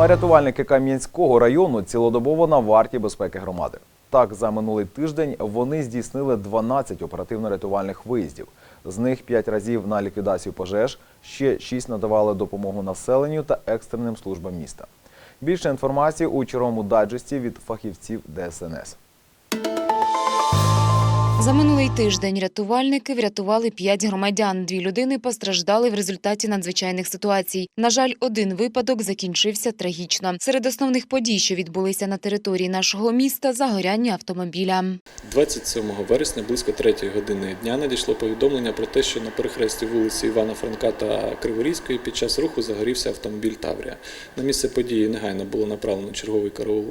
Ну а рятувальники Кам'янського району цілодобово на варті безпеки громади. Так, за минулий тиждень вони здійснили 12 оперативно-рятувальних виїздів. З них 5 разів на ліквідацію пожеж, ще 6 надавали допомогу населенню та екстреним службам міста. Більше інформації у черговому дайджесті від фахівців ДСНС. За минулий тиждень рятувальники врятували п'ять громадян. Дві людини постраждали в результаті надзвичайних ситуацій. На жаль, один випадок закінчився трагічно. Серед основних подій, що відбулися на території нашого міста, загоряння автомобіля. 27 вересня близько 3 години дня надійшло повідомлення про те, що на перехресті вулиці Івана Франка та Криворізької під час руху загорівся автомобіль Таврія. На місце події негайно було направлено черговий караул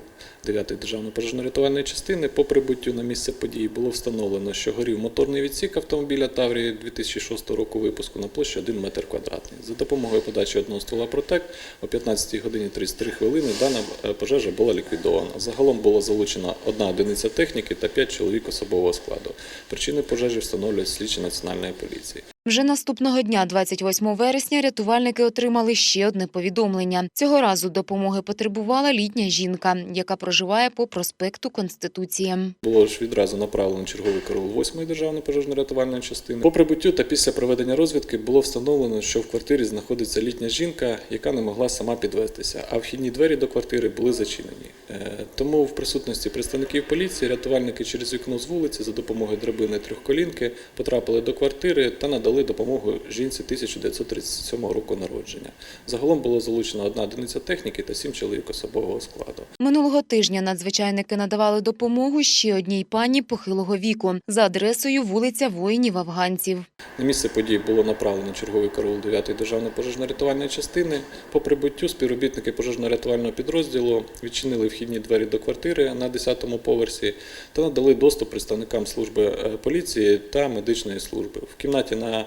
9-ї державної пожежно-рятувальної частини. По прибуттю на місце події було встановлено, що горів моторний відсік автомобіля Таврії 2006 року випуску на площі 1 метр квадратний. За допомогою подачі одного ствола Протек о 15 годині 33 хвилини дана е, пожежа була ліквідована. Загалом було залучено одна одиниця техніки та 5 чоловік особового складу. Причини пожежі встановлюють слідчі національної поліції. Вже наступного дня, 28 вересня, рятувальники отримали ще одне повідомлення. Цього разу допомоги потребувала літня жінка, яка проживає по проспекту Конституції. Було ж відразу направлено черговий караул 8-ї державної пожежно-рятувальної частини. По прибуттю та після проведення розвідки було встановлено, що в квартирі знаходиться літня жінка, яка не могла сама підвестися, а вхідні двері до квартири були зачинені. Е, Тому в присутності представників поліції рятувальники через вікно з вулиці за допомогою драбини трьохколінки потрапили до квартири та надали допомогу жінці 1937 року народження. Загалом було залучено одна одиниця техніки та сім чоловік особового складу. Минулого тижня надзвичайники надавали допомогу ще одній пані похилого віку за адресою вулиця воїнів-афганців. На місце подій було направлено черговий караул 9-ї державної пожежно-рятувальної частини. По прибуттю співробітники пожежно-рятувального підрозділу відчинили вхідні двері до квартири на 10-му поверсі та надали доступ представникам служби е, поліції та медичної служби. В кімнаті на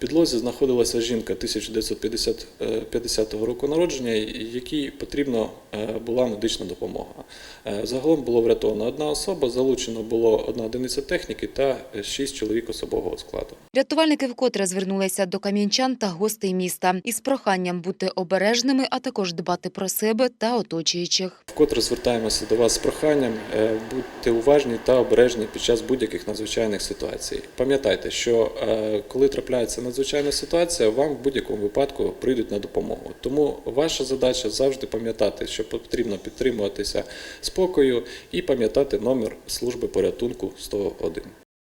підлозі знаходилася жінка 1950 року народження, якій потрібна е, була медична допомога. Е, Загалом було врятовано одна особа, залучено було одна одиниця техніки та е, шість чоловік особового складу. Рятувальники вкотре звернулися до кам'янчан та гостей міста із проханням бути обережними, а також дбати про себе та оточуючих. Вкотре звертаємося до вас з проханням е, будьте уважні та обережні під час будь-яких надзвичайних ситуацій. Пам'ятайте, що е, коли трапляється надзвичайна ситуація, вам в будь-якому випадку прийдуть на допомогу. Тому ваша задача завжди пам'ятати, що потрібно підтримуватися спокою і пам'ятати номер служби порятунку 101.